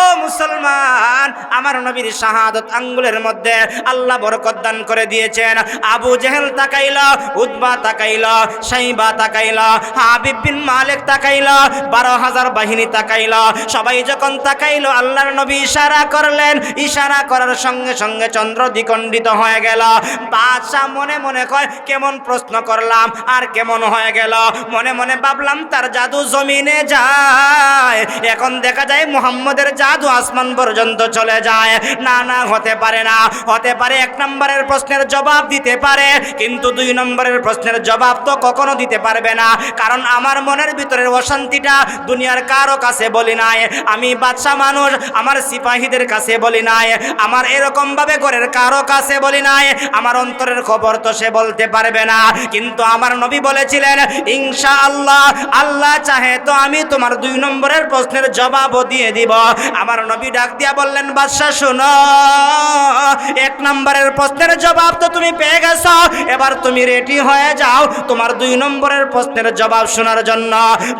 ও মুসলমান, আমার নবীর শাহাদত আঙ্গুলের মধ্যে আল্লাহ বরকত দান করে দিয়েছেন। আবু জেহেল তাকাইল উদ্বা তাকাইল, সাইবা তাকাইল, হাবিব বিন মালিক তাকাইল, বারো হাজার বাহিনী তাকাইল। সবাই যখন তাকাইল, আল্লাহর নবী ইশারা করলেন। ইশারা করার সঙ্গে সঙ্গে চন্দ্র দ্বিখণ্ডিত হয়ে গেল। বাদশাহ মনে মনে কয়, কেমন প্রশ্ন করলাম, আর কেমন হয়ে গেল? মনে মনে ভাবলাম, তার জাদু জমিনে যায়। এখন দেখা যায় মুহাম্মদের জাদু আসমান পর্যন্ত চলে যায়। না না, হতে পারে না। হতে পারে এক নম্বরের প্রশ্নের জবাব দিতে পারে, কিন্তু দুই নম্বরের প্রশ্নের জবাব তো কখনো দিতে পারবে না। কারণ আমার মনের ভিতরের অশান্তিটা দুনিয়ার কারও কাছে বলি নাই। আমি বাদশা মানুষ, আমার সিপাহীদের কাছে বলি নাই। আমার এরকম ভাবে ঘরের কারও কাছে বলি নাই। আমার অন্তরের খবর তো সে বলতে পারবে না। কিন্তু আমার নবী বলেছিলেন ইনশা আল্লাহ আল্লাহ চাহে তো আমি তোমার দুই নম্বরের প্রশ্নের জবাবও দিয়ে দিব। আমার নবী ডাক দিয়া বললেন বাদশাহ শোনো, এক নম্বরের প্রশ্নের জবাব তো তুমি পেয়ে গেছ। এবার তুমি রেডি হয়ে যাও তোমার দুই নম্বরের প্রশ্নের জবাব শোনার জন্য।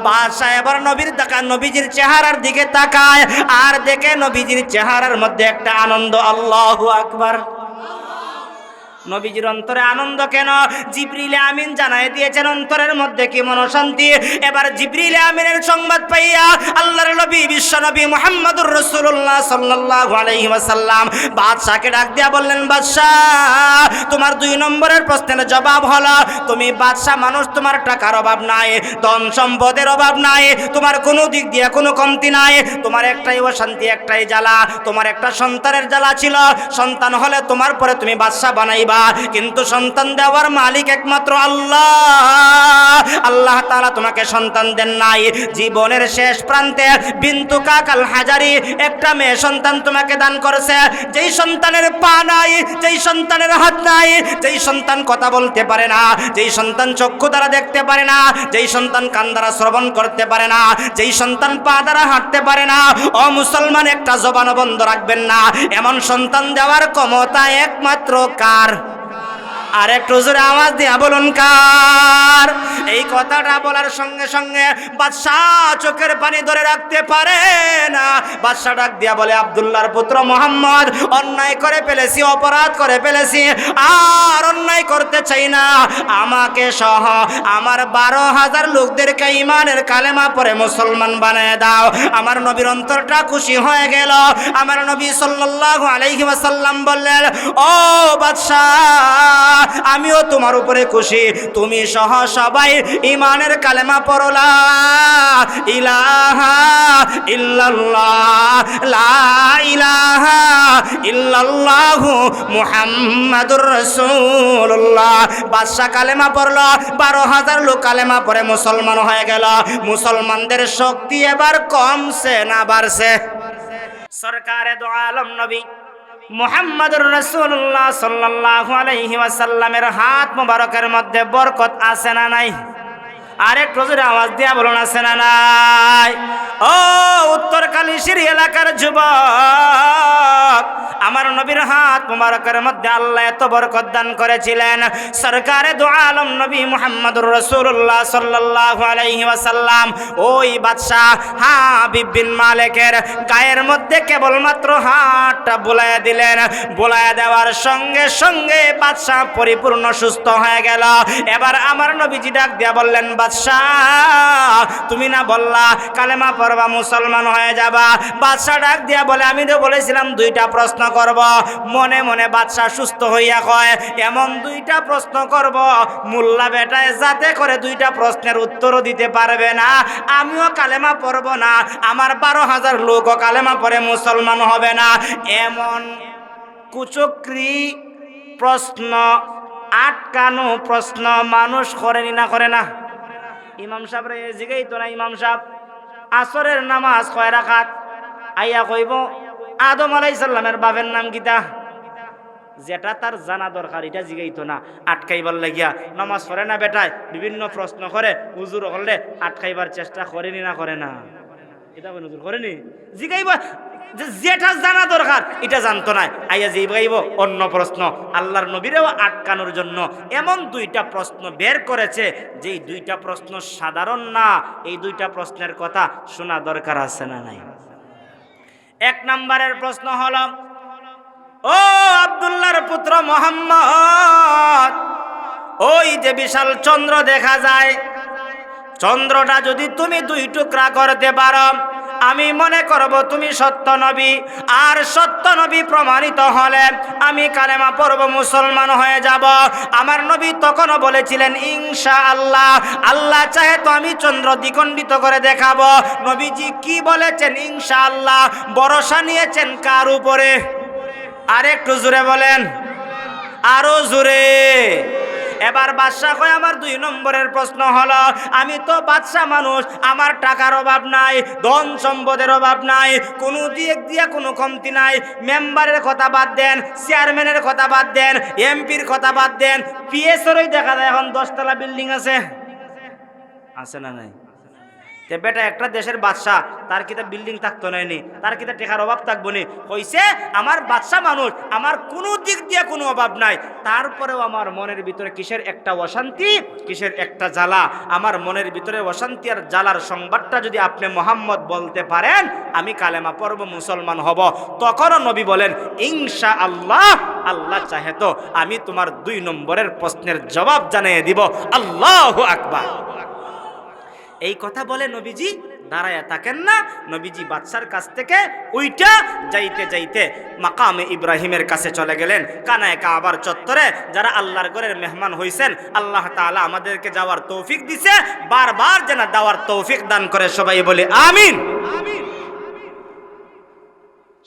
বাদশাহ এবার নবীর দেখা, নবীজির চেহারার দিকে তাকায়। আর দেখে নবীজির চেহারার মধ্যে একটা আনন্দ, আল্লাহু আকবার। নবীজির অন্তরে আনন্দ কেন? জিবরিলে আমিন জানাই দিয়েছেন, অন্তরের মধ্যে কি মনশান্তি? এবার জিবরিলে আমিনের সংবাদ পাইয়া আল্লাহর নবী, বিশ্ব নবী মুহাম্মদুর রাসূলুল্লাহ সাল্লাল্লাহু আলাইহি ওয়াসাল্লাম বাদশাকে ডাক দিয়া বললেন, বাদশাহ, তোমার দুই নম্বরের প্রশ্নের জবাব হলো, তুমি বাদশাহ মানুষ, তোমার টাকার অভাব নাই, ধন সম্পদের অভাব নাই, তোমার কোনো দিক দিয়ে কোনো কমতি নাই, তোমার একটাই অশান্তি, একটাই জ্বালা, তোমার একটা সন্তানের জ্বালা ছিল, সন্তান হলে তোমার পরে তুমি বাদশাহ বানাইবা। কিন্তু সন্তান দেওয়ার মালিক একমাত্র আল্লাহ। আল্লাহ তারা তোমাকে সন্তান দেন নাই। জীবনের শেষ প্রান্তে বিন্তু কাকাল হাজারি একটা মেয়ে সন্তান তোমাকে দান করেছে। যেই সন্তানের পা নাই, যেই সন্তানের হাত নাই, যেই সন্তান কথা বলতে পারে না, যেই সন্তান চক্ষু দ্বারা দেখতে পারে না, যেই সন্তান কান দ্বারা শ্রবণ করতে পারে না, যেই সন্তান পা দ্বারা হাঁটতে পারে না ও মুসলমান একটা জবান বন্ধ রাখবেন না। এমন সন্তান দেওয়ার ক্ষমতা একমাত্র কার? আর একটু জোরে আওয়াজ দিয়া বলুন কার? এই কথাটা বলার সঙ্গে সঙ্গে বাদশাহ চোখের পানি ধরে রাখতে পারে না। বাদশাহ ডাক দিয়া বলে, আব্দুল্লাহর পুত্র মোহাম্মদ, অন্যায় করে ফেলেছি, অপরাধ করে ফেলেছি, আর অন্যায় করতে চাই না। আমাকে সহ আমার বারো হাজার লোকদেরকে ইমানের কালেমা পরে মুসলমান বানিয়ে দাও। আমার নবীর অন্তরটা খুশি হয়ে গেল। আমার নবী সাল্লাল্লাহু আলাইহি ওয়াসাল্লাম বললেন, ও বাদশাহ আমিও তোমার উপরে খুশি। তুমি সহ সবাই ইমানের কালেমা পড়লা ইলাহা ইল্লাল্লাহ বাদশা কালেমা বারো হাজার লোক কালেমা মুসলমান হয়ে গেল। মুসলমানদের শক্তি এবার কমছে না বাড়ছে। সরকারে দো আলম নবী মুহাম্মদুর রসুল্লাহ সাল্লাহ আলহি ওয়াসাল্লামের হাত মোবারকের মধ্যে বরকত আছে না নাই? আরেক রোজের আওয়াজ দিয়া বলুন আসে না নাই? ও কালিশির এলাকার যুবক, আমার নবীর হাত মুবারকের মধ্যে আল্লাহ এত বরকত দান করেছিলেন। সরকারে দু আলম নবী মুহাম্মদুর রাসূলুল্লাহ সাল্লাল্লাহু আলাইহি ওয়াসাল্লাম, ওই বাদশাহ হাবিব বিন মালিকের গায়ের মধ্যে কেবলমাত্র হাতটা বুলাইয়া দিলেন। বুলাইয়া দেওয়ার সঙ্গে সঙ্গে বাদশাহ পরিপূর্ণ সুস্থ হয়ে গেল। এবার আমার নবীজি ডাক দিয়া বললেন, বাদশাহ, তুমি না বললা কালেমা পড়বা মুসলমান হয়ে যাবা? বাদশাহ ডাক দিয়া বলে আমি তো বলেছিলাম দুইটা প্রশ্ন করব। মনে মনে বাদশাহ সুস্থ হইয়া কয়, এমন দুইটা প্রশ্ন করব, মোল্লা বেটায় যাতে করে দুইটা প্রশ্নের উত্তরও দিতে পারবে না। আমিও কালেমা পড়ব না, আমার বারো হাজার লোকও কালেমা পড়ে মুসলমান হবে না। এমন কুচক্রি প্রশ্ন, আটকানো প্রশ্ন মানুষ করেনি না, করে না। ইমাম সাহেবরে জিগাই তো না, ইমাম সাহেব। আসরের নামাজ কয় রাখাত আইয়া কইব, আদম আলাই সাল্লামের বাপের নাম গীতা যেটা তার জানা দরকার, এটা জিগাইতো না। আটকাইবার লাগিয়া নামাজ করে না বেটায়, বিভিন্ন প্রশ্ন করে, হুজুর হলে আটকাইবার চেষ্টা করেনি না, করে না। এটা হুজুর করেনি? জিগাইবা? যেটা জানা দরকার, এটা জানতো না। আইয়া যে গাইব অন্য প্রশ্ন। আল্লাহর নবীরেও আটকানোর জন্য এমন দুইটা প্রশ্ন বের করেছে, যেই দুইটা প্রশ্ন সাধারণ না, এই দুইটা প্রশ্নের কথা শোনা দরকার আছে না নাই? এক নম্বরের প্রশ্ন হল, ও আব্দুল্লাহর পুত্র মোহাম্মদ, ওই যে বিশাল চন্দ্র দেখা যায় চন্দ্রটা যদি তুমি দুই টুকরা করতে পারো, আমি মনে করব তুমি সত্য নবী। আর সত্য নবী প্রমাণিত হলে আমি কালেমা পড়ব, মুসলমান হয়ে যাব। আমার নবী তখনও বলেছিলেন ইনশা আল্লাহ আল্লাহ চাহে তো আমি চন্দ্র দ্বিখণ্ডিত করে দেখাবো। নবীজি কি বলেছেন ইনশা আল্লাহ ভরসা নিয়েছেন কার উপরে? আর একটু জোরে বলেন। আরও জোরে। এবার বাদশাহ কয়, আমার দুই নম্বরের প্রশ্ন হলো, আমি তো বাদশাহ মানুষ, আমার টাকার অভাব নাই, ধন সম্পদের অভাব নাই, কোনো দিক দিয়ে কোনো কমতি নাই, মেম্বারের কথা বাদ দেন, চেয়ারম্যানের কথা বাদ দেন, এমপির কথা বাদ দেন, পিএসেরই দেখা যায় এখন দশতলা বিল্ডিং আছে। আছে না নাই? তে বেটা একটা দেশের বাদশাহ, তার কিতা বিল্ডিং থাকতো নাইনি তার কিতা টেকার অভাব থাকব নি। হইছে, আমার বাদশাহ মানুষ, আমার কোনো দিক দিয়ে কোনো অভাব নাই। তারপরেও আমার মনের ভিতরে কিসের একটা অশান্তি, কিসের একটা জ্বালা? আমার মনের ভিতরে অশান্তি আর জ্বালার সংবাদটা যদি আপনি মোহাম্মদ বলতে পারেন, আমি কালেমা পর্ব মুসলমান হব। তখনও নবী বলেন ইনশা আল্লাহ আল্লাহ চাহে তো আমি তোমার দুই নম্বরের প্রশ্নের জবাব জানিয়ে দিব। আল্লাহ আকবার। এই কথা বলে নবীজি দাঁড়ায় থাকেন না। নবীজি বাদশার কাছ থেকে ওইটা যাইতে যাইতে মাকামে ইব্রাহিমের কাছে চলে গেলেন। কানায় কাবার চত্বরে যারা আল্লাহর ঘরের মেহমান হইছেন, আল্লাহ তাআলা আমাদেরকে যাওয়ার তৌফিক দিছে। বারবার যেন দেওয়ার তৌফিক দান করে সবাই বলে আমিন।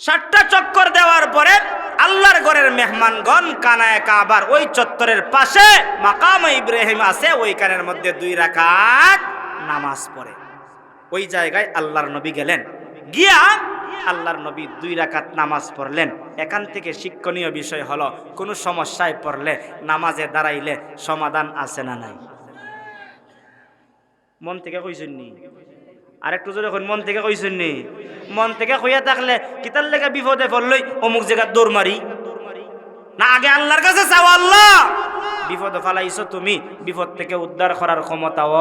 সাতটা চক্কর দেওয়ার পরে আল্লাহর ঘরের মেহমানগণ কানায় কাবার ওই চত্বরের পাশে মাকামে ইব্রাহিম আছে, ওইখানের মধ্যে দুই রাকাত নামাজ পড়ে। ওই জায়গায় আল্লাহর নবী গেলেন। গিয়া আল্লাহর নবী দুই রাকাত নামাজ পড়লেন। এখান থেকে শিক্ষণীয় বিষয় হলো, কোনো সমস্যায় পড়লে, নামাজে দাঁড়াইলে সমাধান আছে না নাই? মন থেকে কইছেন নি? আরেকটু জোরে কইন, মন থেকে কইছেন নি? মন থেকে কইয়া থাকলে, কিতার লেগে বিপদে পড়লই অমুক জায়গা দৌড় মারি। না, আগে আল্লাহর কাছে চাও আল্লাহ। বিপদে ফালাইছো তুমি, বিপদ থেকে উদ্ধার করার ক্ষমতাও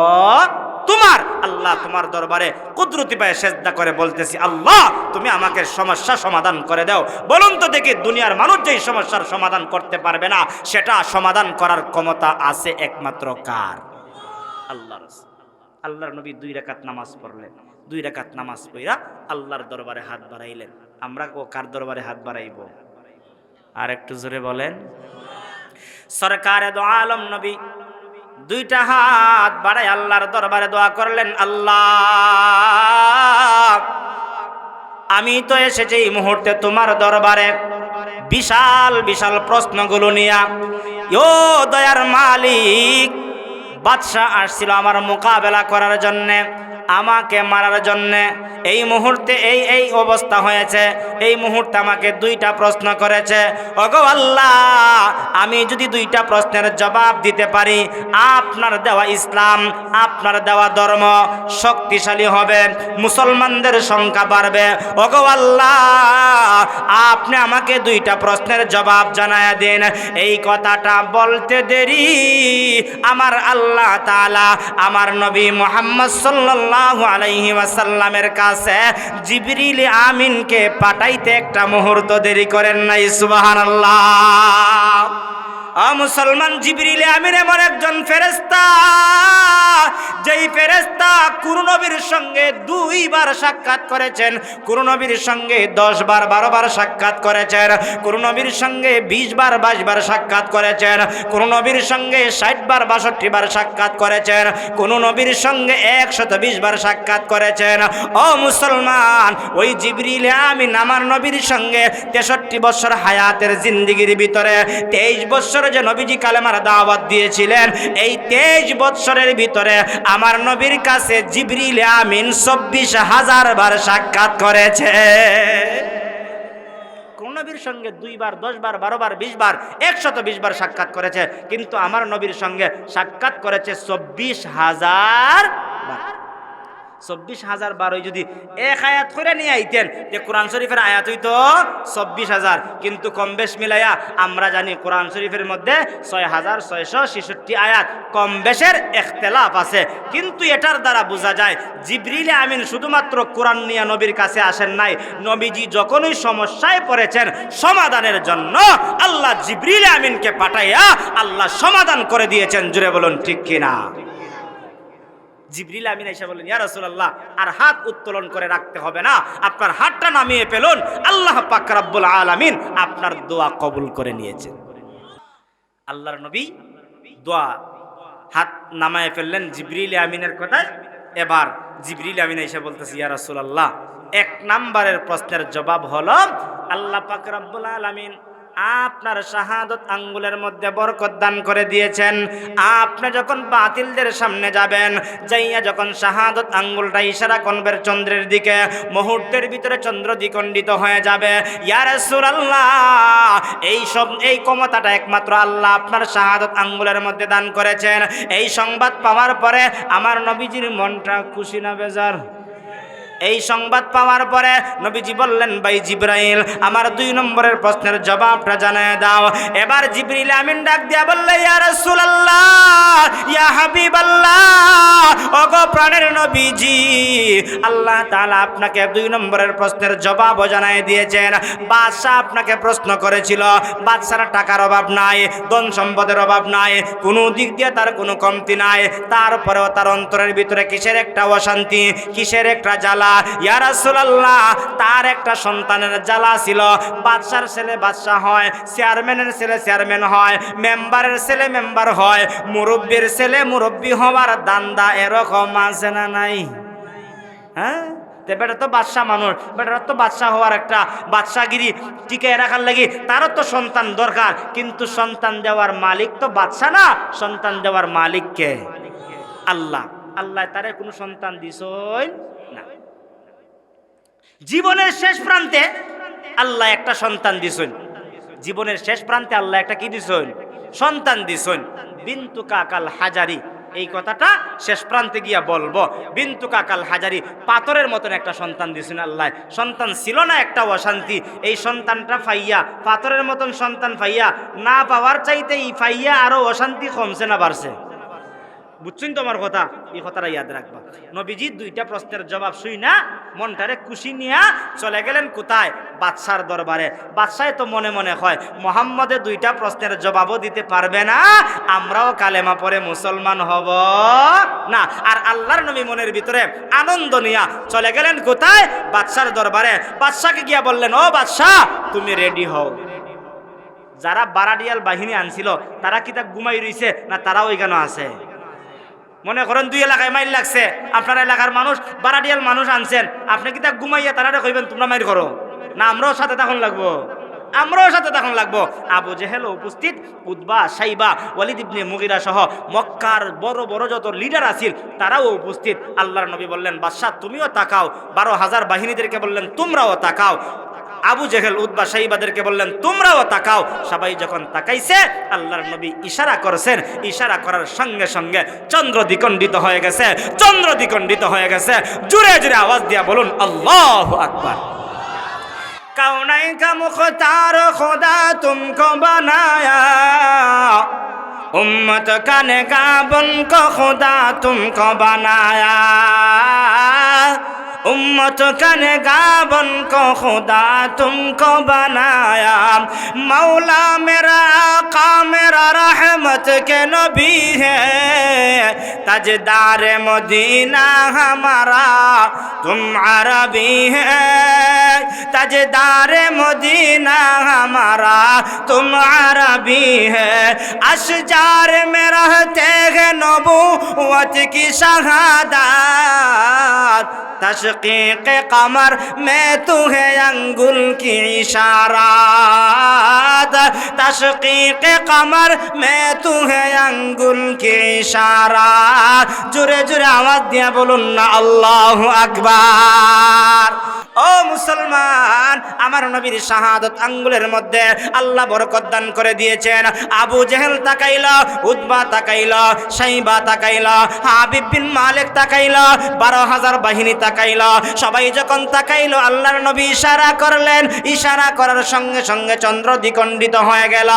তোমার, আল্লাহ তোমার দরবারে কুদরতি পায়ে সেজদা করে বলতেছি, আল্লাহ, তুমি আমাকে সমস্যা সমাধান করে দাও। বলুন তো দেখি, দুনিয়ার মানুষ যেই সমস্যার সমাধান করতে পারবে না, সেটা সমাধান করার ক্ষমতা আছে একমাত্র কার? আল্লাহর আল্লাহর নবী দুই রাকাত নামাজ পড়লেন। দুই রাকাত নামাজ পড়া আল্লাহর দরবারে হাত বাড়াইলেন। আমরা কার দরবারে হাত বাড়াইব? আর একটু জোরে বলেন। সরকার আলম নবী দুইটা হাত বাড়াই আল্লাহর দরবারে দোয়া করলেন, আল্লাহ, আমি তো এসেছি এই মুহূর্তে তোমার দরবারে। বিশাল বিশাল প্রশ্নগুলো নিয়া। ও দয়ার মালিক, বাদশাহ আসছিল আমার মোকাবেলা করার জন্যে। আমাকে মারার জন্যে এই মুহূর্তে এই এই অবস্থা হয়েছে। এই মুহূর্তে আমাকে দুইটা প্রশ্ন করেছে, ওগো আল্লাহ, আমি যদি দুইটা প্রশ্নের জবাব দিতে পারি, আপনার দেওয়া ইসলাম, আপনার দেওয়া ধর্ম শক্তিশালী হবে, মুসলমানদের সংখ্যা বাড়বে। ওগো আল্লাহ, আপনি আমাকে দুইটা প্রশ্নের জবাব জানায় দিন। এই কথাটা বলতে দেরি। আমার আল্লাহ তাআলা, আমার নবী মোহাম্মদ সাল্লাল্লাহু ওয়াসাল্লামের কাছে জিবরিল আমিনকে পাঠাইতে একটা মুহূর্ত দেরি করেন নাই, সুবহানাল্লাহ। আ মুসলমান জিবরিল আমিন এমন একজন ফেরেস্তা যেই ফেরেস্তা কুরুনবীর সঙ্গে দুইবার সাক্ষাৎ করেছেন। কুরুনবীর সঙ্গে দশ বার বারো বার সাক্ষাৎ করেছেন। কুরু নবীর সঙ্গে বিশ বার বাইশ বার সাক্ষাৎ করেছেন। কুরু নবীর সঙ্গে ষাট বার বাষট্টি বার সাক্ষাৎ করেছেন। কোন নবীর সঙ্গে একশত বিশ বার সাক্ষাৎ করেছেন। ও মুসলমান, ওই জিবরিল আমিন আমার নবীর সঙ্গে তেষট্টি বছর হায়াতের জিন্দিগির ভিতরে তেইশ বছর যে নবীজি কালেমার দাওয়াত দিয়েছিলেন, এই তেইশ বছরের ভিতরে আমার নবীর কাছে জিবরিল আমিন চব্বিশ হাজার বার সাক্ষাৎ করেছে। নবীর সঙ্গে দুইবার দশ বার বারো বার বিশ বার একশত বিশ বার সাক্ষাৎ করেছে, কিন্তু আমার নবীর সঙ্গে সাক্ষাৎ করেছে চব্বিশ হাজার বার। চব্বিশ হাজার বারোই যদি এক আয়াত করে নিয়ে আইতেন, যে কোরআন শরীফের আয়াত হইতো চব্বিশ হাজার। কিন্তু কম বেশ মিলাইয়া আমরা জানি কোরআন শরীফের মধ্যে ছয় হাজার ছয়শো ছেষট্টি আয়াত কম বেশের এখতেলাফ আছে। কিন্তু এটার দ্বারা বোঝা যায় জিবরিল আমিন শুধুমাত্র কোরআন নিয়ে নবীর কাছে আসেন নাই। নবীজি যখনই সমস্যায় পড়েছেন, সমাধানের জন্য আল্লাহ জিবরিল আমিনকে পাঠাইয়া আল্লাহ সমাধান করে দিয়েছেন। জুড়ে বলুন, ঠিক কিনা? জিবরিল আমিন এসে বললেন, ইয়া রাসূলুল্লাহ, আর হাত উত্তোলন করে রাখতে হবে না। আপনার হাতটা নামিয়ে ফেলুন। আল্লাহ পাক রাব্বুল আলামিন আপনার দোয়া কবুল করে নিয়েছেন। আল্লাহর নবী দোয়া হাত নামায় ফেললেন জিবরিল আমিনের কথায়। এবার জিবরিল আমিন এসে বলতেছে, ইয়া রাসূলুল্লাহ, এক নাম্বারের প্রশ্নের জবাব হলো, আল্লাহ পাক রাব্বুল আলামিন আপনার শাহাদত আঙ্গুলের মধ্যে বরকত দান করে দিয়েছেন। আপনি যখন বাতিলদের সামনে যাবেন, যাইয়া যখন শাহাদত আঙ্গুলটা ইশারা করবেন চন্দ্রের দিকে, মুহূর্তের ভিতরে চন্দ্র দ্বিখণ্ডিত হয়ে যাবে। ইয়ার আল্লাহ এই সব, এই ক্ষমতাটা একমাত্র আল্লাহ আপনার শাহাদত আঙ্গুলের মধ্যে দান করেছেন। এই সংবাদ পাওয়ার পরে আমার নবীজির মনটা খুশি না বেজার। এই সংবাদ পাওয়ার পরে নবীজি বললেন, ভাই জিব্রাইল, আমার দুই নম্বরের প্রশ্নের জবাবটা জানায় দাও। এবার জিব্রিল আমিন ডাক দিয়া বললে, ইয়া রাসূলুল্লাহ! নবীজি। আল্লাহ তাআলা আপনাকে দুই নম্বরের প্রশ্নের জবাব জানায় দিয়েছেন। বাদশাহ আপনাকে প্রশ্ন করেছিল, বাদশার টাকার অভাব নাই, ধন সম্পদের অভাব নাই, কোনো দিক দিয়ে তার কোনো কমতি নাই, তারপরেও তার অন্তরের ভিতরে কিসের একটা অশান্তি, কিসের একটা জ্বালা? ইয়া রাসূলুল্লাহ, তার একটা সন্তানের জ্বালা ছিল। বাদশার ছেলে বাদশা হয়, চেয়ারম্যানের ছেলে চেয়ারম্যান হয়, মেম্বারের ছেলে মেম্বার হয়, মুরব্বীর ছেলে মুরব্বী হওয়ার দান্দা এরকম আছে না নাই। হ্যাঁ? বেটা তো বাদশাহ মানুষ। বেটার তো বাদশাহ হওয়ার একটা বাদশাগিরি টিকে রাখার লাগি। তারও তো সন্তান দরকার। কিন্তু সন্তান দেওয়ার মালিক তো বাদশাহ না। সন্তান দেওয়ার মালিককে আল্লাহ। আল্লাহ তারে কোনো সন্তান দিছই না। জীবনের শেষ প্রান্তে আল্লাহ একটা সন্তান দিছইন জীবনের শেষ প্রান্তে আল্লাহ একটা কি দিছইন সন্তান দিছইন বিন্তু কাকাল হাজারি। এই কথাটা শেষ প্রান্তে গিয়া বলব। বিন্তু কাকাল হাজারি পাথরের মতন একটা সন্তান দিছেন আল্লাহ। সন্তান ছিল না, একটা অশান্তি। এই সন্তানটা ফাইয়া, পাথরের মতন সন্তান ফাইয়া, না পাওয়ার চাইতে এই ফাইয়া আরও অশান্তি কমছে না বাড়ছে। বুঝছেন তো আমার কথা? এই কথাটা ইয়াদ রাখবা। নবীজি দুইটা প্রশ্নের জবাব শুই না, মনটারে খুশি নিয়া চলে গেলেন কোথায়? বাদশার দরবারে। বাদশায় তো মনে মনে হয়, মোহাম্মদে দুইটা প্রশ্নের জবাবও দিতে পারবে না, আমরাও কালেমা পরে মুসলমান হব না। আর আল্লাহর নবী মনের ভিতরে আনন্দ নিয়া চলে গেলেন কোথায়? বাদশার দরবারে। বাদশাকে গিয়া বললেন, ও বাদশাহ তুমি রেডি হও। যারা বারাডিয়াল বাহিনী আনছিল, তারা কি তা ঘুমাই রইছে না তারাও ওইখানে আছে? মনে করেন দুই এলাকায় মাইল লাগছে। আপনার এলাকার মানুষ, বারাডিয়াল মানুষ আনছেন। আপনি কি তা ঘুমাইয়া তারা কইবেন, তোমরা মাইর করো না, আমরাও সাথে তখন লাগবো। আমরাও সাথে তখন লাগবো। আবু জেহেল উপস্থিত উদ্বা সাইবা, ওয়ালিদ ইবনে মুগিরা সহ মক্কার বড় বড় যত লিডার আছিল তারাও উপস্থিত। আল্লাহর নবী বললেন, বাদশাহ, তুমিও তাকাও। বারো হাজার বাহিনীদেরকে বললেন, তোমরাও তাকাও। আবু জেহেল উদ্বা সাহিবাদেরকে বললেন, তোমরাও তাকাও। সবাই যখন তাকাইছে, আল্লাহর নবী ইশারা করেছেন। ইশারা করার সঙ্গে সঙ্গে চন্দ্র দ্বিখণ্ডিত হয়ে গেছে, চন্দ্র দ্বিখণ্ডিত হয়ে গেছে। জুড়ে জুড়ে আওয়াজ দিয়া বলুন, আল্লাহ আকবার। কাউনাই কা তার খোদা তুমকো বানায়া। উম্মত কানে কাবন কো তুমকো বানায়া। उम्मत का निगाबन को खुदा तुमको बनाया मौला मेरा आका मेरा रहमत के नबी है तजदार मदीना हमारा तुम अरबी है तजदार मदीना हमारा तुम अरबी है अशजार में रहते हैं नबूवत की शहादत तशकीक कमर में तू है अंगुल की इशारात तशकीक कमर में तू है अंगुल की इशारात জুড়ে জুড়ে আওয়াজ দিয়া বলুন না আল্লাহ আকবার ও মুসলমান আমার নবীর শাহাদত আঙ্গুলের মধ্যে আল্লাহ বরকত দান করে দিয়েছেন আবু জেহেল তাকাইল উদ্বা তাকাইল সাইবা তাকাইল হাবিব বিন মালিক তাকাইল বারো হাজার বাহিনী তাকাইল সবাই যখন তাকাইল, আল্লাহর নবী ইশারা করলেন। ইশারা করার সঙ্গে সঙ্গে চন্দ্র দ্বিখণ্ডিত হয়ে গেল।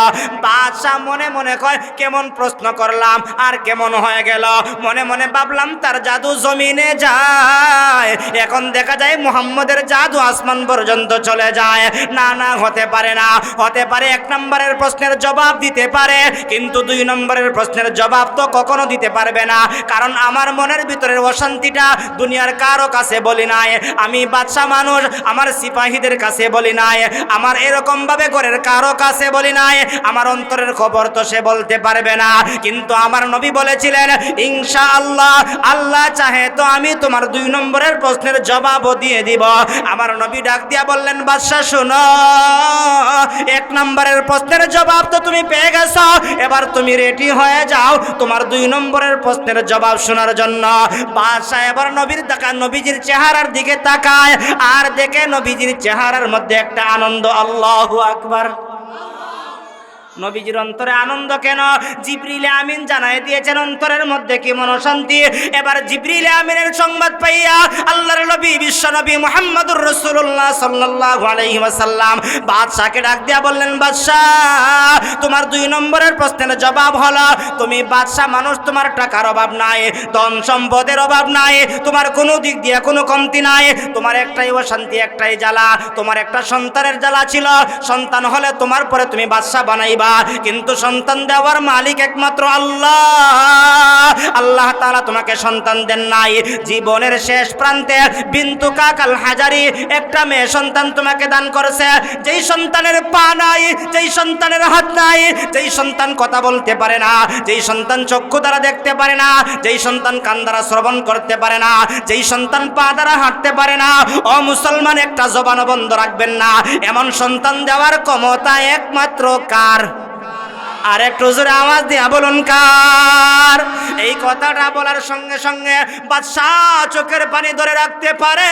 বাদশাহ মনে মনে কয়, কেমন প্রশ্ন করলাম, আর কেমন হয়ে গেল? মনে মনে ভাবলাম, তার জাদু জমিনে যায়। এখন দেখা যায় মুহাম্মদের জাদু আসমান পর্যন্ত চলে যায়। না না, হতে পারে না। হতে পারে এক নম্বরের প্রশ্নের জবাব দিতে পারে, কিন্তু দুই নম্বরের প্রশ্নের জবাব তো কখনো দিতে পারবে না। কারণ আমার মনের ভিতরের অশান্তিটা দুনিয়ার কারও কাছে বলি নাই। আমি বাদশা মানুষ, আমার সিপাহীদের কাছে বলি নাই। আমার এরকম ভাবে ঘরের কারও কাছে বলি নাই। আমার অন্তরের খবর তো সে বলতে পারবে না। কিন্তু আমার নবী বলেছিলেন ইনশা আল্লাহ আল্লাহ চাহে তো আমি তোমার দুই নম্বরের প্রশ্নের জবাবও দিয়ে দিব। আমার নবী ডাক দিয়া বললেন বাদশাহ শোনো, এক নম্বরের প্রশ্নের জবাব তো তুমি পেয়ে গেছো। এবার তুমি রেডি হয়ে যাও তোমার দুই নম্বরের প্রশ্নের জবাব শোনার জন্য। বাদশাহ এবার নবীর দেখা, নবীজির চেহারার দিকে তাকায় আর দেখে নবীজির চেহারার মধ্যে একটা আনন্দ আল্লাহ আকবার। নবীজির অন্তরে আনন্দ কেন? জিবরিলে আমিন জানাই দিয়েছেন অন্তরের মধ্যে কি মনশান্তি? এবার জিবরিলে আমিনের সংবাদ পাইয়া আল্লাহর নবী, বিশ্ব নবী মুহাম্মদুর রাসূলুল্লাহ সাল্লাল্লাহু আলাইহি ওয়াসাল্লাম বাদশাকে ডাক দিয়া বললেন, বাদশাহ, তোমার দুই নম্বরের প্রশ্নের জবাব হলো, তুমি বাদশাহ মানুষ, তোমার টাকার অভাব নাই, ধন সম্পদের অভাব নাই, তোমার কোনো দিক দিয়ে কোনো কমতি নাই, তোমার একটাই অশান্তি, একটাই জ্বালা, তোমার একটা সন্তানের জ্বালা ছিল, সন্তান হলে তোমার পরে তুমি বাদশাহ বানাইবা। কিন্তু সন্তান দেওয়ার মালিক একমাত্র আল্লাহ। আল্লাহ তাআলা তোমাকে সন্তান দেন নাই। জীবনের শেষ প্রান্তে বিন্তু কাকাল হাজারি, একটা মেয়ে সন্তান তোমাকে দান করেছে। যেই সন্তানের পা নাই, যেই সন্তানের হাত নাই, যেই সন্তান কথা বলতে পারে না, যেই সন্তান চক্ষু দ্বারা দেখতে পারে না, যেই সন্তান কান দ্বারা শ্রবণ করতে পারে না, যেই সন্তান পা দ্বারা হাঁটতে পারে না ও মুসলমান একটা জবান বন্ধ রাখবেন না। এমন সন্তান দেওয়ার ক্ষমতা একমাত্র কার? আর একটু জোরে আওয়াজ দিয়া বলুন কার? এই কথাটা বলার সঙ্গে সঙ্গে বাদশাহ চোখের পানি ধরে রাখতে পারে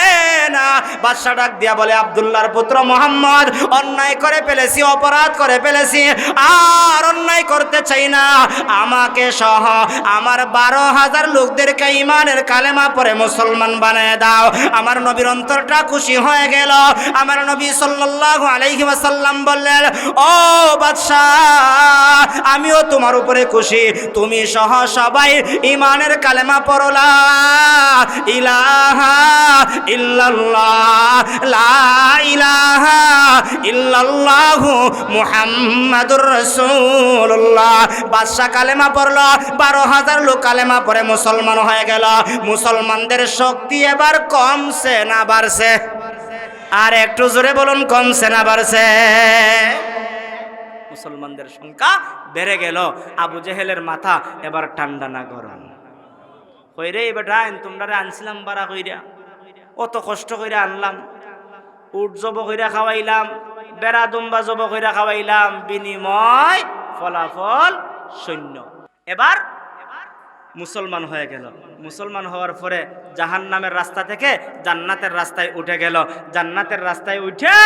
না। বাদশাহ ডাক দিয়া বলে, আব্দুল্লাহর পুত্র মোহাম্মদ, অন্যায় করে ফেলেছি, অপরাধ করে ফেলেছি, আর অন্যায় করতে চাই না। আমাকে সহ আমার বারো হাজার লোকদেরকে ইমানের কালেমা পরে মুসলমান বানিয়ে দাও। আমার নবীর অন্তরটা খুশি হয়ে গেল। আমার নবী সাল্লাল্লাহু আলাইহি ওয়াসাল্লাম বললেন, ও বাদশাহ আমিও তোমার উপরে খুশি। তুমি সহ সবাই ইমানের কালেমা পড়লা ইলাহা লা ইলাহা কালেমা বারো হাজার লোক কালেমা মুসলমান হয়ে গেল। মুসলমানদের শক্তি এবার কমছে না বাড়ছে। আর একটু জোরে বলুন, কমছে না বাড়ছে। মুসলমানদের সংখ্যা বেড়ে গেল। আবু জেহেলের মাথা এবার ঠান্ডা না গরম। কইরে বেটা তোমরা আনছিলাম বাড়া কইরা। অত কষ্ট কইরা আনলাম। উট জব কইরা খাওয়াইলাম, বেড়া দুম্বা জব কইরা খাওয়াইলাম, বিনিময় ফলাফল শূন্য। এবার মুসলমান হয়ে গেল। মুসলমান হওয়ার পরে জাহান নামের রাস্তা থেকে জান্নাতের রাস্তায় উঠে গেল। জান্নাতের রাস্তায় উঠে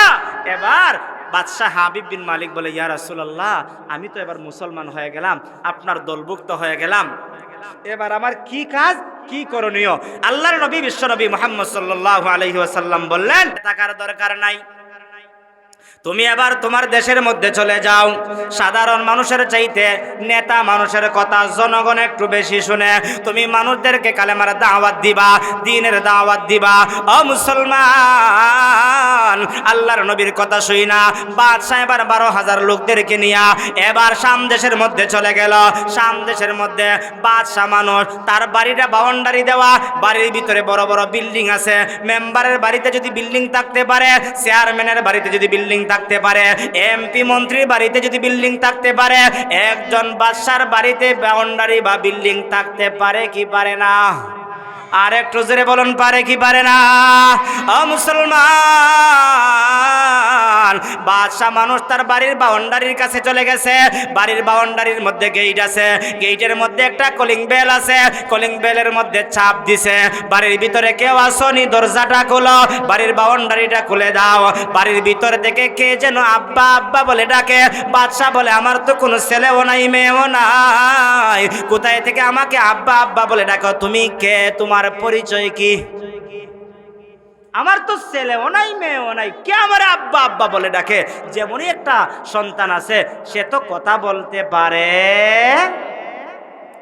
এবার বাদশাহ হাবিব বিন মালিক বলে, ইয়া রাসূলুল্লাহ, আমি তো এবার মুসলমান হয়ে গেলাম, আপনার দলভুক্ত হয়ে গেলাম। এবার আমার কি কাজ? কি করণীয়? আল্লাহর নবী বিশ্ব নবী মোহাম্মদ সাল্লাল্লাহু আলাইহি ওয়াসাল্লাম বললেন টাকার দরকার নাই। তুমি এবার তোমার দেশের মধ্যে চলে যাও। সাধারণ মানুষের চাইতে নেতা মানুষের কথা জনগণ একটু বেশি শুনে। তুমি মানুষদেরকে কালেমার দাওয়াত দিবা, দিনের দাওয়াত দিবা। অ মুসলমান, আল্লাহর নবীর কথা শুই না। বাদশাহ এবার বারো হাজার লোকদেরকে নিয়া এবার শাম দেশের মধ্যে চলে গেল। শাম দেশের মধ্যে বাদশাহ মানুষ, তার বাড়িটা বাউন্ডারি দেওয়া। বাড়ির ভিতরে বড় বড় বিল্ডিং আছে। মেম্বারের বাড়িতে যদি বিল্ডিং থাকতে পারে, চেয়ারম্যানের বাড়িতে যদি বিল্ডিং থাকতে পারে। এমপি মন্ত্রীর বাড়িতে যদি বিল্ডিং থাকতে পারে, একজন বাদশার বাড়িতে বাউন্ডারি বা বিল্ডিং থাকতে পারে কি পারে না? আর একটু জোরে বলুন, পারে কি পারে না? ও মুসলমান বাদশাহ মানুষ তার বাড়ির বাউন্ডারির কাছে চলে গেছে। বাড়ির বাউন্ডারির মধ্যে গেট আছে। গেটের মধ্যে একটা কলিং বেল আছে। কলিং বেলের মধ্যে ছাপ দিছে। বাড়ির ভিতরে কেউ আসনি, দরজাটা খুলো। বাড়ির বাউন্ডারিটা খুলে দাও। বাড়ির ভিতর থেকে কে যেন আব্বা আব্বা বলে ডাকে। বাদশাহ বলে, আমার তো কোনো ছেলেও নাই, মেয়েও নাই। কোথায় থেকে আমাকে আব্বা আব্বা বলে ডাকো? তুমি কে? তোমার পরিচয় কি? আমার তো ছেলে অনাই মেয়ে অনাই কে আমার আব্বা আব্বা বলে ডাকে? যেমনই একটা সন্তান আছে, সে তো কথা বলতে পারে।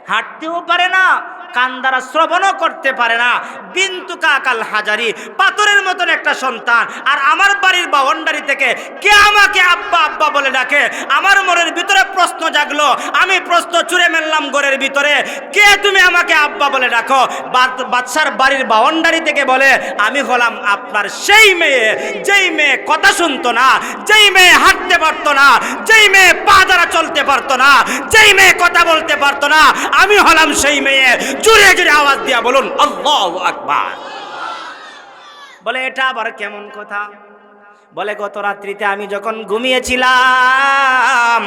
হাঁটতেও পারে না। কান দ্বারা শ্রবণও করতে পারে না। বিন্তু কাকাল হাজারি, পাথরের মতন একটা সন্তান। আর আমার বাড়ির বাউন্ডারি থেকে কে আমাকে আব্বা আব্বা বলে ডাকে? আমার মনের ভিতরে প্রশ্ন জাগলো। আমি প্রশ্ন চুরে মেললাম ঘরের ভিতরে। কে তুমি আমাকে আব্বা বলে ডাকো? বাদ- বাদশার বাড়ির বাউন্ডারি থেকে বলে, আমি হলাম আপনার সেই মেয়ে। যেই মেয়ে কথা শুনতো না, যেই মেয়ে হাঁটতে পারতো না, যেই মেয়ে পা দ্বারা চলতে পারতো না, যেই মেয়ে কথা বলতে পারতো না, আমি হলাম সেই মেয়ে। জুড়ে জোরে আওয়াজ দিয়া বলুন, আল্লাহ আকবার। বলে, এটা আবার কেমন কথা? বলে, গত রাত্রিতে আমি যখন ঘুমিয়েছিলাম,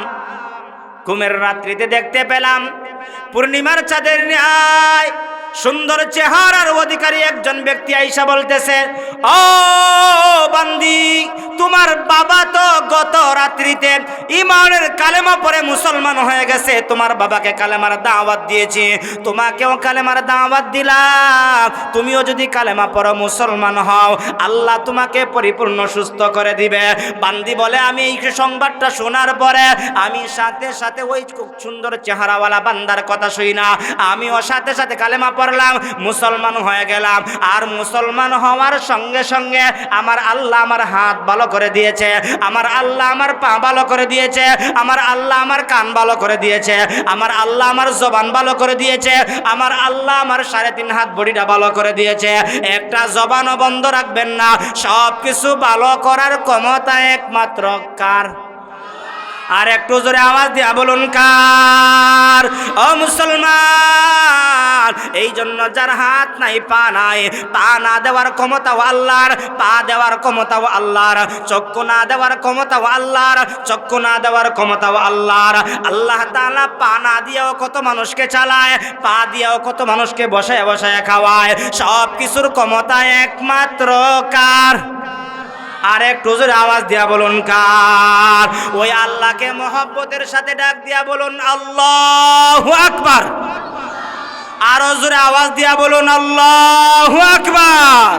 ঘুমের রাত্রিতে দেখতে পেলাম পূর্ণিমার চাঁদের ন্যায় সুন্দর চেহারার অধিকারী একজন ব্যক্তি আইসা বলতেছে, ও বান্দি, তোমার বাবা তো গত রাত্রিতে ইমানের কালেমা পরে মুসলমান হয়ে গেছে। তোমার বাবাকে কালেমার দাওয়াত দিয়েছি, তোমাকেও কালেমার দাওয়াত দিলাম। তুমিও যদি কালেমা পড়ো মুসলমান হও, আল্লাহ তোমাকে পরিপূর্ণ সুস্থ করে দিবে। বান্দি বলে, আমি এই সংবাদটা শোনার পরে আমি সাথে সাথে ওই খুব সুন্দর চেহারাওয়ালা বান্দার কথা শুই না। আমিও সাথে সাথে কালেমা পড়লাম, মুসলমান হয়ে গেলাম। আর মুসলমান হওয়ার সঙ্গে সঙ্গে আমার আল্লাহ আমার হাত ভালো করে দিয়েছে, আমার আল্লাহ আমার পা ভালো করে দিয়েছে, আমার আল্লাহ আমার কান ভালো করে দিয়েছে, আমার আল্লাহ আমার জবান ভালো করে দিয়েছে, আমার আল্লাহ আমার সাড়ে তিন হাত বডিটা ভালো করে দিয়েছে। একটা জবানও বন্ধ রাখবেন না সব কিছু ভালো করার ক্ষমতা একমাত্র কার? আর একটু জোরে আওয়াজ দিয়া বলুন, কার? ও মুসলমান এই জন্য যার হাত নাই, পা নাই, পা না দেওয়ার ক্ষমতাও আল্লাহর, পা দেওয়ার ক্ষমতাও আল্লাহর, চক্ষু না দেওয়ার ক্ষমতাও আল্লাহর, চক্ষু না দেওয়ার ক্ষমতাও আল্লাহর। আল্লাহ তাআলা পা না দিয়েও কত মানুষকে চালায়, পা দিয়েও কত মানুষকে বসায় বসায় খাওয়ায়। সব কিছুর ক্ষমতা একমাত্র কার? আর একটু জোরে আওয়াজ দিয়া বলুন, কার? ওই আল্লাহকে মহব্বতের সাথে ডাক দিয়া বলুন, আল্লাহ আকবার। আরও জোরে আওয়াজ দিয়া বলুন, আল্লাহ আকবার।